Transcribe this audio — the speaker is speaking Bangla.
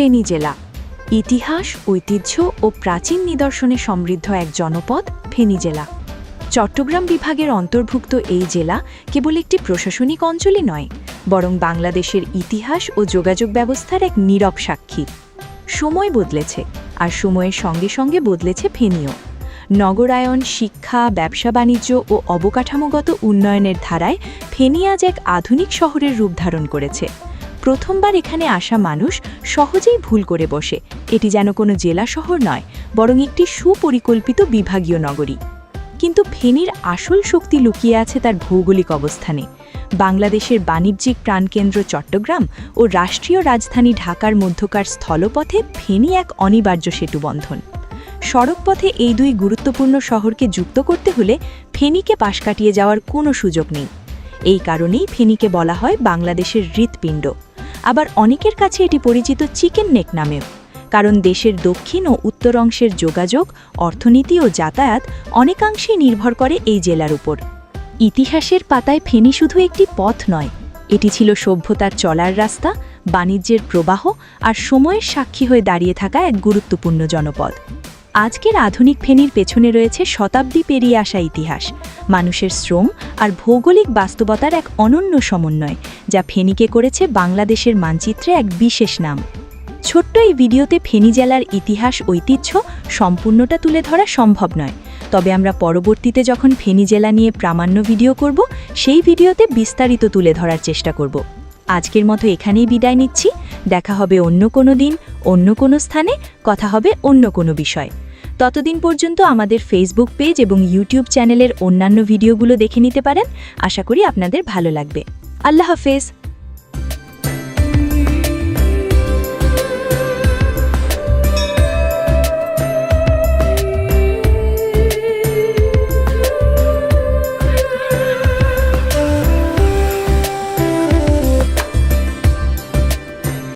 ফেনী জেলা। ইতিহাস, ঐতিহ্য ও প্রাচীন নিদর্শনে সমৃদ্ধ এক জনপদ ফেনী জেলা। চট্টগ্রাম বিভাগের অন্তর্ভুক্ত এই জেলা কেবল একটি প্রশাসনিক অঞ্চলই নয়, বরং বাংলাদেশের ইতিহাস ও যোগাযোগ ব্যবস্থার এক নীরব সাক্ষী। সময় বদলেছে, আর সময়ের সঙ্গে সঙ্গে বদলেছে ফেনীও। নগরায়ন, শিক্ষা, ব্যবসা বাণিজ্য ও অবকাঠামোগত উন্নয়নের ধারায় ফেনী আজ এক আধুনিক শহরের রূপ ধারণ করেছে। প্রথমবার এখানে আসা মানুষ সহজেই ভুল করে বসে। এটি যেন কোনো জেলা শহর নয়, বরং একটি সুপরিকল্পিত বিভাগীয় নগরী। কিন্তু ফেনীর আসল শক্তি লুকিয়ে আছে তার ভৌগোলিক অবস্থানে। বাংলাদেশের বাণিজ্যিক প্রাণকেন্দ্র চট্টগ্রাম ও রাষ্ট্রীয় রাজধানী ঢাকার মধ্যকার স্থলপথে ফেনী এক অনিবার্য সেতুবন্ধন সড়কপথে এই দুই গুরুত্বপূর্ণ শহরকে যুক্ত করতে হলে ফেনীকে পাশ কাটিয়ে যাওয়ার কোনো সুযোগ নেই। এই কারণেই ফেনীকে বলা হয় বাংলাদেশের হৃৎপিণ্ড। আবার অনেকের কাছে এটি পরিচিত চিকেন নেক নামেও। কারণ দেশের দক্ষিণ ও উত্তর অংশের যোগাযোগ, অর্থনীতি ও যাতায়াত অনেকাংশেই নির্ভর করে এই জেলার উপর। ইতিহাসের পাতায় ফেনী শুধু একটি পথ নয়, এটি ছিল সভ্যতার চলার রাস্তা, বাণিজ্যের প্রবাহ আর সময়ের সাক্ষী হয়ে দাঁড়িয়ে থাকা এক গুরুত্বপূর্ণ জনপদ। আজকের আধুনিক ফেনীর পেছনে রয়েছে শতাব্দী পেরিয়ে আসা ইতিহাস, মানুষের শ্রম আর ভৌগোলিক বাস্তবতার এক অনন্য সমন্বয়, যা ফেনীকে করেছে বাংলাদেশের মানচিত্রে এক বিশেষ নাম। ছোট্ট এই ভিডিওতে ফেনী জেলার ইতিহাস, ঐতিহ্য সম্পূর্ণটা তুলে ধরা সম্ভব নয়। তবে আমরা পরবর্তীতে যখন ফেনী জেলা নিয়ে প্রামাণ্য ভিডিও করব, সেই ভিডিওতে বিস্তারিত তুলে ধরার চেষ্টা করব। আজকের মতো এখানেই বিদায় নিচ্ছি। দেখা হবে অন্য কোনো দিন, অন্য কোনো স্থানে। কথা হবে অন্য কোনো বিষয়। ততদিন পর্যন্ত আমাদের ফেসবুক পেজ এবং ইউটিউব চ্যানেলের অন্যান্য ভিডিওগুলো দেখে নিতে পারেন। আশা করি আপনাদের ভালো লাগবে। আল্লাহ হাফেজ।